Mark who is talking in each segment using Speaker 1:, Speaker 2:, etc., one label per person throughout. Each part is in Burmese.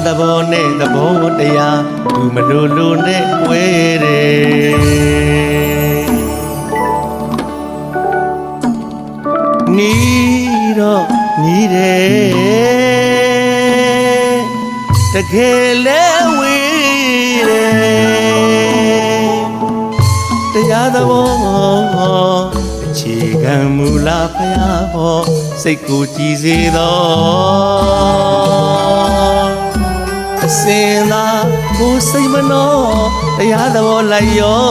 Speaker 1: တရားသဘောနဲ့သဘောတရားသူမလိုလိုနဲ့ဝဲတယ်နီးတော့နီးတယ်တကယ်လဲဝေးတယ်တရားသဘောအခြေခံမူလာဖရာဟောစိတ်ကိုကြည်စေသော စိတ်မနှောတရားသဘောလိုက်ရော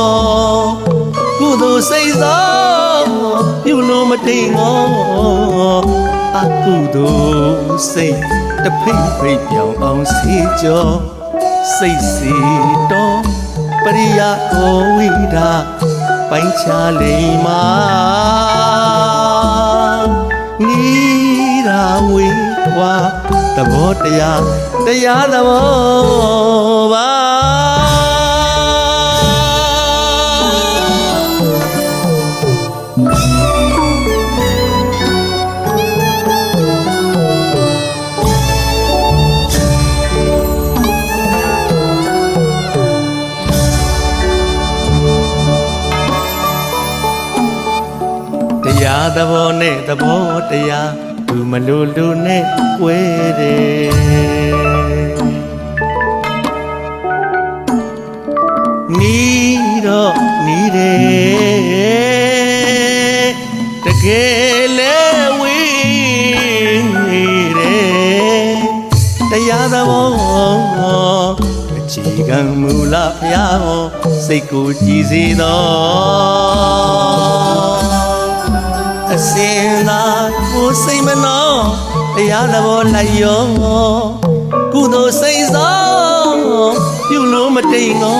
Speaker 1: ကုသိုလ်စိတ်သောပြုလို့မတိမ်ငောအကုသိုလ်စိတ်တဖိတ်ဖိတ်ပြောင်းအောင်စေကြောစိတ်စီတော်ပရိယကိုဝိဒာပိုင်းခြားလိမ့်မာနီးရာဝေကွာသဘောတရားတရားသဘောပါ သဘောနဲ့သဘောတရားသူမလိုလူနဲ့ကွဲတယ်နီးတော့နီးတယ်တကယ်လဲဝေးတယ်တရားသဘောအခြေခံမူလဖျားဟောစိတ်ကိုကြည်စေသောအ စင်သာကိုယ်စိတ်မနှောတရားသဘောလိုက်ရောကုသိုလ်စိတ်သောပြုလို့မတိမ်ငော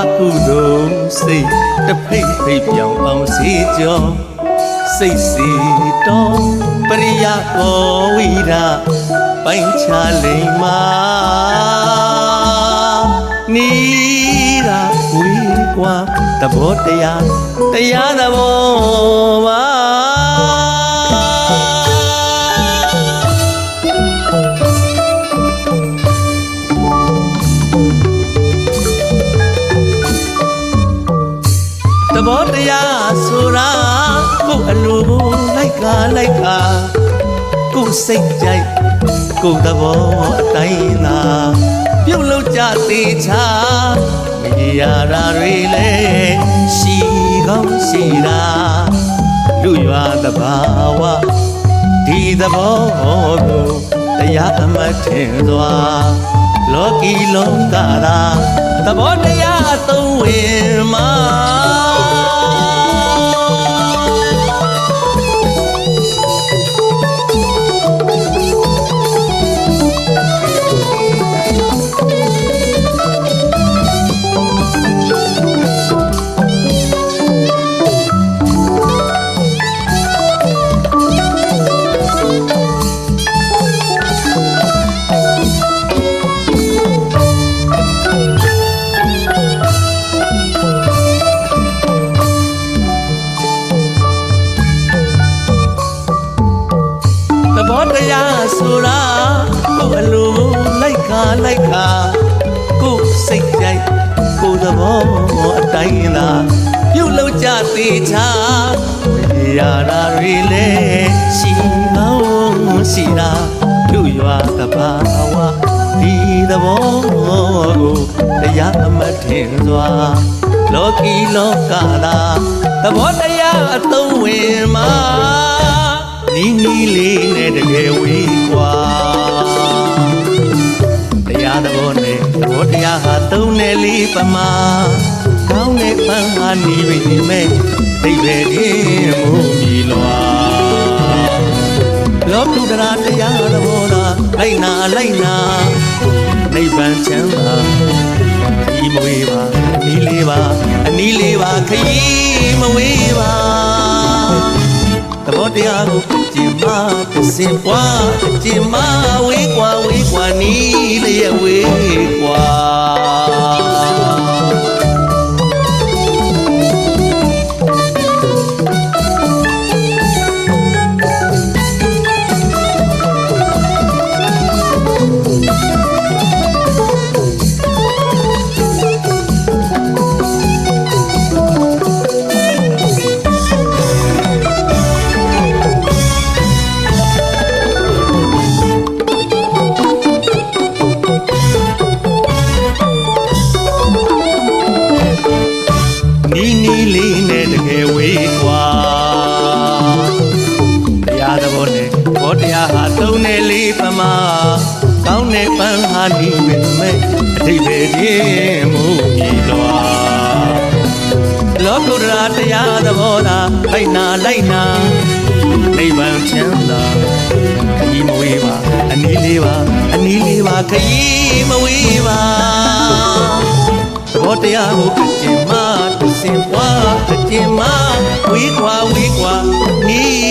Speaker 1: အကုသိုလ်စိတ်တဖိတ်ဖိတ်ပြောင်းအောင်စေကြောစိတ်စီတော်ပရိယကောဝိဒပိုင်းခြားလိမ့်မာနီးရာ ဝေးကွာသဘောတရားတရားသဘောပါသဘောတရားဆိုတာကိုယ်အလိုကိုလိုက်ကလိုက်ကာကိုယ်စိတ်ကြိုက် ကိုယ်သဘောအတိုင်းသာပြုတ်လို့ကြသေးချာမရတာတွေလဲရှိကောင်းရှိတာလူရွာသဘာဝဒီသဘောကိုတရားအမှတ်ထင်စွာလောကီလောကရာသဘောတရားအသုံးဝင်မှာ ဆိုတာကိုယ်အလိုလိုက်ခါလိုက်ခါကိုယ်စိတ်ကြိုက်ကိုယ်သဘောအတိုင်းသာပြုတ်လို့ကြသေးချာရတာတွေလဲရှိကောင်းရှိတာလူရွာတဘာဝဒီသဘောကိုတရားအမတ်ထင်စွာလောကီလောကသာသဘောတရားအသုံးဝင်မှာနီးနီးလေးနဲ့ သုံးနယ်လေးပမာကောင်းတဲ့ပန်းဟာနေပြီမဲ့ဒိဗေရင်မူမီလွာလောကုတ္တရာတရားသဘောသာလိုက်နာလိုက်နာနိဗ္ဗာန်ချမ်းသာဒီမဝေးပါအနီးလေးပါအနီးလေးပါခရီးမဝေးပါသဘောတရားကိုကျင်မတစင်ပွားကျင်မဝေးကွာဝေးကွာနီးလျက်ဝေးကွာ ဘောတရားဟာသုံးနေလေးပမာကောင်းတဲ့ပန်းဟာဒီပေမဲ့အထိပ္ပယ်ချင်းမူမြည်လွာလောကုတ္တရာတရားသဘောသာလိုက်နာလိုက်နာနိဗ္ဗာန်ချမ်းသာခရီးမဝေးပါအနည်းလေးပါအနည်းလေးပါခရီးမဝေးပါသဘောတရားကိုအကျဉ်းမှတစင်ပွားအကျဉ်းမှဝေးကွာဝေးကွာနီး